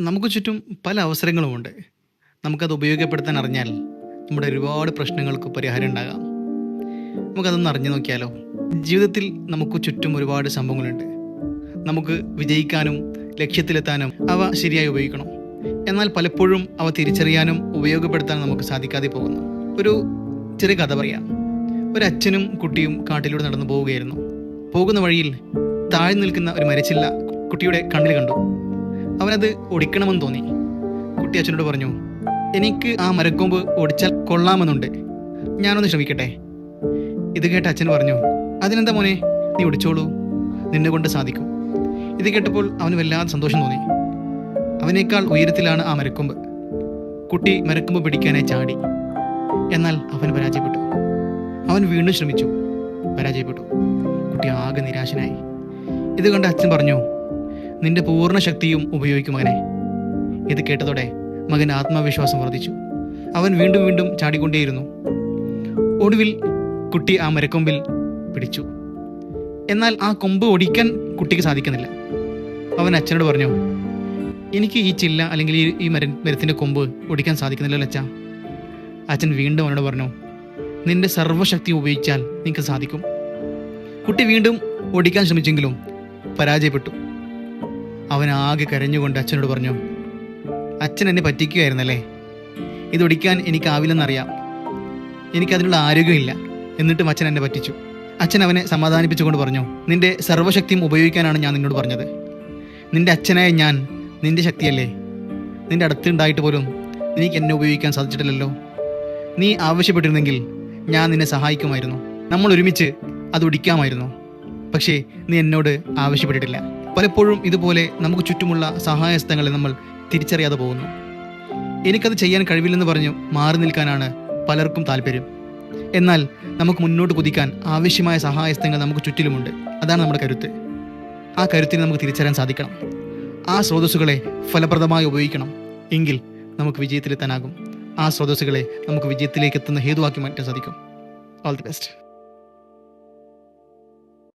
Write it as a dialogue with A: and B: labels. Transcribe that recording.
A: നമുക്ക് ചുറ്റും പല അവസരങ്ങളുമുണ്ട്. നമുക്കത് ഉപയോഗപ്പെടുത്താൻ അറിഞ്ഞാൽ നമ്മുടെ ഒരുപാട് പ്രശ്നങ്ങൾക്ക് പരിഹാരം ഉണ്ടാകാം. നമുക്കതൊന്ന് അറിഞ്ഞു നോക്കിയാലോ? ജീവിതത്തിൽ നമുക്ക് ചുറ്റും ഒരുപാട് സംഭവങ്ങളുണ്ട്. നമുക്ക് വിജയിക്കാനും ലക്ഷ്യത്തിലെത്താനും അവ ശരിയായി ഉപയോഗിക്കണം. എന്നാൽ പലപ്പോഴും അവ തിരിച്ചറിയാനും ഉപയോഗപ്പെടുത്താനും നമുക്ക് സാധിക്കാതെ പോകുന്നു. ഒരു ചെറിയ കഥ പറയാം. ഒരു അച്ഛനും കുട്ടിയും കാട്ടിലൂടെ നടന്നു പോവുകയായിരുന്നു. പോകുന്ന വഴിയിൽ താഴ്ന്നു നിൽക്കുന്ന ഒരു മരച്ചില്ല കുട്ടിയുടെ കണ്ണിൽ കണ്ടു. അവനത് ഒടിക്കണമെന്ന് തോന്നി. കുട്ടി അച്ഛനോട് പറഞ്ഞു എനിക്ക് ആ മരക്കൊമ്പ് ഒടിച്ചാൽ കൊള്ളാമെന്നുണ്ട്. ഞാനൊന്ന് ശ്രമിക്കട്ടെ? ഇത് കേട്ട് അച്ഛൻ പറഞ്ഞു അതിനെന്താ മോനെ? നീ ഒടിച്ചോളൂ. നിന്നെ കൊണ്ട് സാധിക്കും. ഇത് കേട്ടപ്പോൾ അവന് വല്ലാതെ സന്തോഷം തോന്നി. അവനേക്കാൾ ഉയരത്തിലാണ് ആ മരക്കൊമ്പ്. കുട്ടി മരക്കൊമ്പ് പിടിക്കാനായി ചാടി. എന്നാൽ അവൻ പരാജയപ്പെട്ടു. അവൻ വീണ്ടും ശ്രമിച്ചു. പരാജയപ്പെട്ടു. കുട്ടി ആകെ നിരാശനായി. ഇത് കണ്ട് അച്ഛൻ പറഞ്ഞു നിന്റെ പൂർണ ശക്തിയും ഉപയോഗിക്കും മകനെ. ഇത് കേട്ടതോടെ മകൻ ആത്മവിശ്വാസം വർദ്ധിച്ചു. അവൻ വീണ്ടും വീണ്ടും ചാടിക്കൊണ്ടേയിരുന്നു. ഒടുവിൽ കുട്ടി ആ മരക്കൊമ്പിൽ പിടിച്ചു. എന്നാൽ ആ കൊമ്പ് ഒടിക്കാൻ കുട്ടിക്ക് സാധിക്കുന്നില്ല. അവൻ അച്ഛനോട് പറഞ്ഞു എനിക്ക് ഈ ചില്ല അല്ലെങ്കിൽ ഈ ഈ മര മരത്തിന്റെ കൊമ്പ് ഒടിക്കാൻ സാധിക്കുന്നില്ലല്ലോ അച്ഛ. അച്ഛൻ വീണ്ടും അവനോട് പറഞ്ഞു നിന്റെ സർവശക്തി ഉപയോഗിച്ചാൽ നിനക്ക് സാധിക്കും. കുട്ടി വീണ്ടും ഒടിക്കാൻ ശ്രമിച്ചെങ്കിലും പരാജയപ്പെട്ടു. അവൻ ആകെ കരഞ്ഞുകൊണ്ട് അച്ഛനോട് പറഞ്ഞു അച്ഛൻ എന്നെ പറ്റിക്കുകയായിരുന്നല്ലേ? ഇത് ഒടിക്കാൻ എനിക്കാവില്ലെന്നറിയാം. എനിക്കതിനുള്ള ആരോഗ്യമില്ല എന്നിട്ടും അച്ഛൻ എന്നെ പറ്റിച്ചു. അച്ഛൻ അവനെ സമാധാനിപ്പിച്ചുകൊണ്ട് പറഞ്ഞു നിന്റെ സർവശക്തിയും ഉപയോഗിക്കാനാണ് ഞാൻ നിന്നോട് പറഞ്ഞത്. നിന്റെ അച്ഛനായ ഞാൻ നിന്റെ ശക്തിയല്ലേ? നിന്റെ അടുത്തുണ്ടായിട്ട് പോലും നിനക്ക് എന്നെ ഉപയോഗിക്കാൻ സാധിച്ചിട്ടില്ലല്ലോ. നീ ആവശ്യപ്പെട്ടിരുന്നെങ്കിൽ ഞാൻ നിന്നെ സഹായിക്കുമായിരുന്നു. നമ്മൾ ഒരുമിച്ച് അത് ഒടിക്കാമായിരുന്നു. പക്ഷേ നീ എന്നോട് ആവശ്യപ്പെട്ടിട്ടില്ല. പലപ്പോഴും ഇതുപോലെ നമുക്ക് ചുറ്റുമുള്ള സഹായസ്ഥങ്ങളെ നമ്മൾ തിരിച്ചറിയാതെ പോകുന്നു. എനിക്കത് ചെയ്യാൻ കഴിവില്ലെന്ന് പറഞ്ഞു മാറി നിൽക്കാനാണ് പലർക്കും താല്പര്യം. എന്നാൽ നമുക്ക് മുന്നോട്ട് കുതിക്കാൻ ആവശ്യമായ സഹായസ്ഥങ്ങൾ നമുക്ക് ചുറ്റിലുമുണ്ട്. അതാണ് നമ്മുടെ കരുത്ത്. ആ കരുത്തിനെ നമുക്ക് തിരിച്ചറിയാൻ സാധിക്കണം. ആ സ്രോതസ്സുകളെ ഫലപ്രദമായി ഉപയോഗിക്കണം. എങ്കിൽ നമുക്ക് വിജയത്തിലെത്താനാകും. ആ സ്രോതസ്സുകളെ നമുക്ക് വിജയത്തിലേക്ക് എത്തുന്ന ഹേതുവാക്കി മാറ്റാൻ സാധിക്കും. All the best